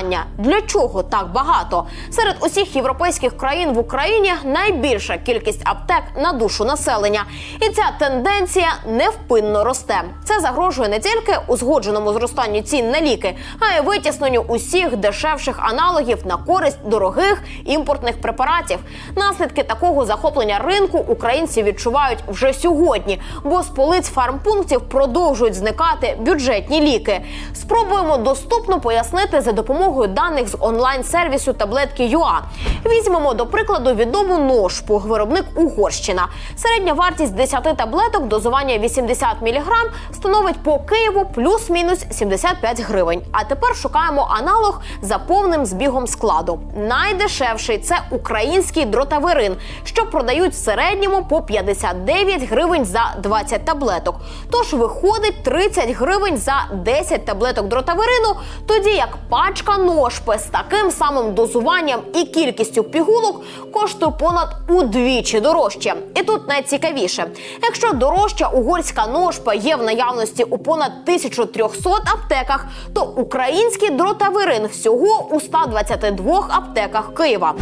Питання для чого так багато? Серед усіх європейських країн в Україні найбільша кількість аптек на душу населення, і ця тенденція невпинно росте. Це загрожує не тільки узгодженому зростанню цін на ліки, а й витісненню усіх дешевших аналогів на користь дорогих імпортних препаратів. Наслідки такого захоплення ринку українці відчувають вже сьогодні, бо з полиць фармпунктів продовжують зникати бюджетні ліки. Спробуємо доступно пояснити за допомогою даних з онлайн-сервісу таблетки ЮА. Візьмемо до прикладу відому ножпу, виробник Угорщина. Середня вартість 10 таблеток дозування 80 мг становить по Києву плюс-мінус 75 гривень. А тепер шукаємо аналог за повним збігом складу. Найдешевший це український дротаверин, що продають в середньому по 59 гривень за 20 таблеток. Тож виходить 30 гривень за 10 таблеток дротаверину, тоді як пачка ножпи з таким самим дозуванням і кількістю пігулок коштує понад удвічі дорожче. І тут найцікавіше, якщо дорожча угорська ножпа є в наявності у понад 1300 аптеках, то український дротаверин всього у 122 аптеках Києва.